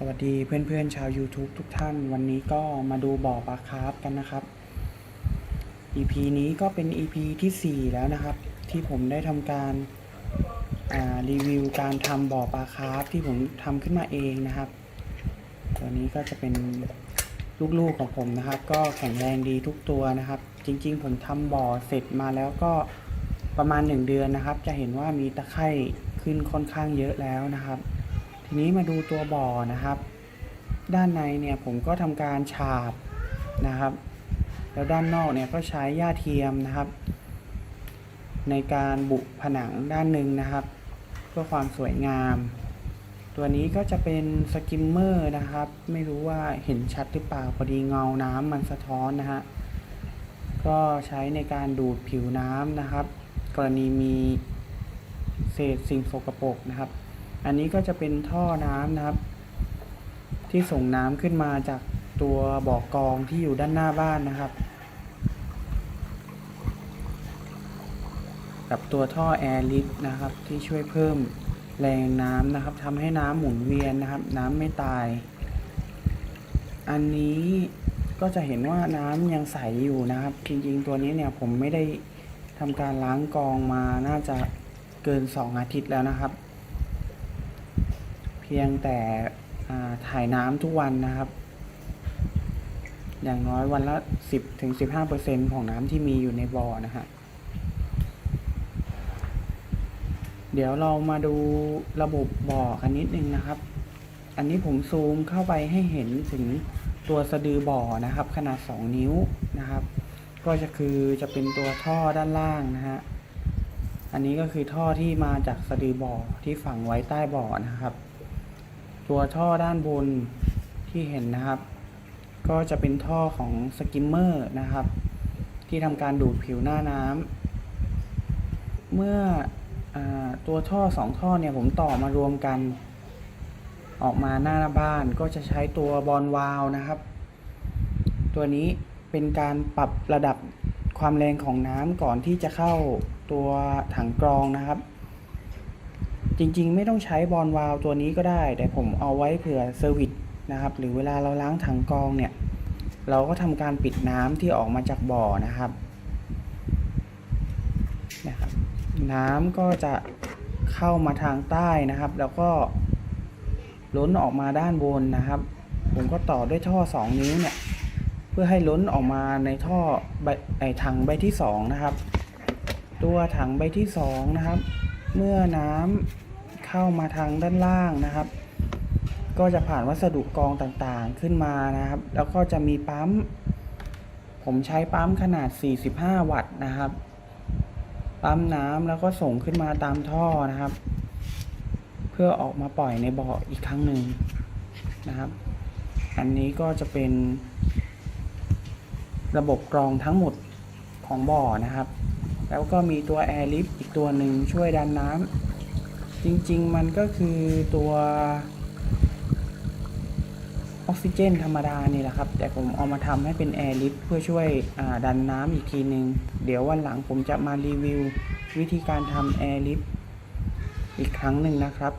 สวัสดีเพื่อนๆชาว YouTube ทุกท่าน วันนี้ก็มาดูบ่อปลาคาร์ฟกันนะครับ EP นี้ก็เป็น EP ที่ 4 แล้วนะครับ ที่ผมได้ทำการารีวิวการทำบ่อปลาคาร์ฟที่ผมทำขึ้นมาเองนะครับ ตัวนี้ก็จะเป็นลูกๆของผมนะครับ ก็แข็งแรงดีทุกตัวนะครับ จริงๆ ผมทำบ่อเสร็จมาแล้วก็ประมาณ 1 เดือนนะครับ จะเห็นว่ามีตะไคร่ขึ้นค่อนข้างเยอะแล้วนะครับ ทีนี้มาดูตัวบ่อนะครับ ด้านในเนี่ยผมก็ทำการฉาบนะครับ แล้วด้านนอกเนี่ยก็ใช้หญ้าเทียมนะครับ ในการบุผนังด้านหนึ่งนะครับ เพื่อความสวยงาม ตัวนี้ก็จะเป็นสกิมเมอร์นะครับ ไม่รู้ว่าเห็นชัดหรือเปล่าพอดีเงาน้ำมันสะท้อนนะฮะก็ใช้ในการดูดผิวน้ำนะครับ กรณีมีเศษสิ่งสกปรกนะครับ อันนี้ก็จะเป็นท่อน้ำนะครับ ที่ส่งน้ำขึ้นมาจากตัวบ่อกองที่อยู่ด้านหน้าบ้านนะครับ กับตัวท่อแอร์ลิฟต์นะครับ ที่ช่วยเพิ่มแรงน้ำนะครับทำให้น้ำหมุนเวียนนะครับ น้ำไม่ตาย อันนี้ก็จะเห็นว่าน้ำยังใสอยู่นะครับ จริงๆตัวนี้เนี่ยผมไม่ได้ทำการล้างกองมาน่าจะเกิน 2 อาทิตย์แล้วนะครับ พียงแต่ถ่ายน้ำทุกวันนะครับ อย่างน้อยวันละ 10ถึง15%ของน้ำที่มีอยู่ในบ่อนะฮะเดี๋ยวเรามาดูระบบบ่อกันนิดนึงนะครับ อันนี้ผมซูมเข้าไปให้เห็นถึงตัวสะดือบ่อนะครับ ขนาด 2 นิ้วนะครับ ก็จะคือจะเป็นตัวท่อด้านล่างนะฮะ อันนี้ก็คือท่อที่มาจากสะดือบ่อที่ฝังไว้ใต้บ่อนะครับ ตัวท่อด้านบนที่เห็นนะครับ ก็จะเป็นท่อของสกิมเมอร์นะครับ ที่ทำการดูดผิวหน้าน้ำเมื่ออตัวท่อสองท่อเนี่ยผมต่อมารวมกัน ออกมาหน้าบ้านก็จะใช้ตัวบอลวาลนะครับ ตัวนี้เป็นการปรับระดับความแรงของน้ำก่อนที่จะเข้าตัวถังกรองนะครับ จริงๆ ไม่ต้องใช้บอลวาล์วตัวนี้ก็ได้ แต่ผมเอาไว้เผื่อเซอร์วิสนะครับ หรือเวลาเราล้างถังกองเนี่ย เราก็ทำการปิดน้ำที่ออกมาจากบ่อนะครับนะครับ น้ำก็จะเข้ามาทางใต้นะครับ แล้วก็ล้นออกมาด้านบนนะครับ ผมก็ต่อด้วยท่อ 2 นิ้วเนี่ย เพื่อให้ล้นออกมาในท่อใบไอถังใบที่ 2 นะครับ ตัวถังใบที่ 2 นะครับ เมื่อน้ำ เข้ามาทางด้านล่างนะครับ ก็จะผ่านวัสดุกรองต่างๆขึ้นมานะครับ แล้วก็จะมีปั๊ม ผมใช้ปั๊มขนาด 45 วัตต์นะครับ ปั๊มน้ำแล้วก็ส่งขึ้นมาตามท่อนะครับ เพื่อออกมาปล่อยในบ่ออีกครั้งหนึ่งนะครับ อันนี้ก็จะเป็น ระบบกรองทั้งหมดของบ่อนะครับ แล้วก็มีตัวแอร์ลิฟต์อีกตัวหนึ่งช่วยดันน้ำ จริง ๆ มันก็คือตัวออกซิเจนธรรมดานี่แหละครับ แต่ผมเอามาทำให้เป็นแอร์ลิฟต์เพื่อช่วยดันน้ำอีกทีหนึ่งเดี๋ยววันหลังผมจะมารีวิว วิธีการทำแอร์ลิฟต์อีกครั้งหนึ่งนะครับ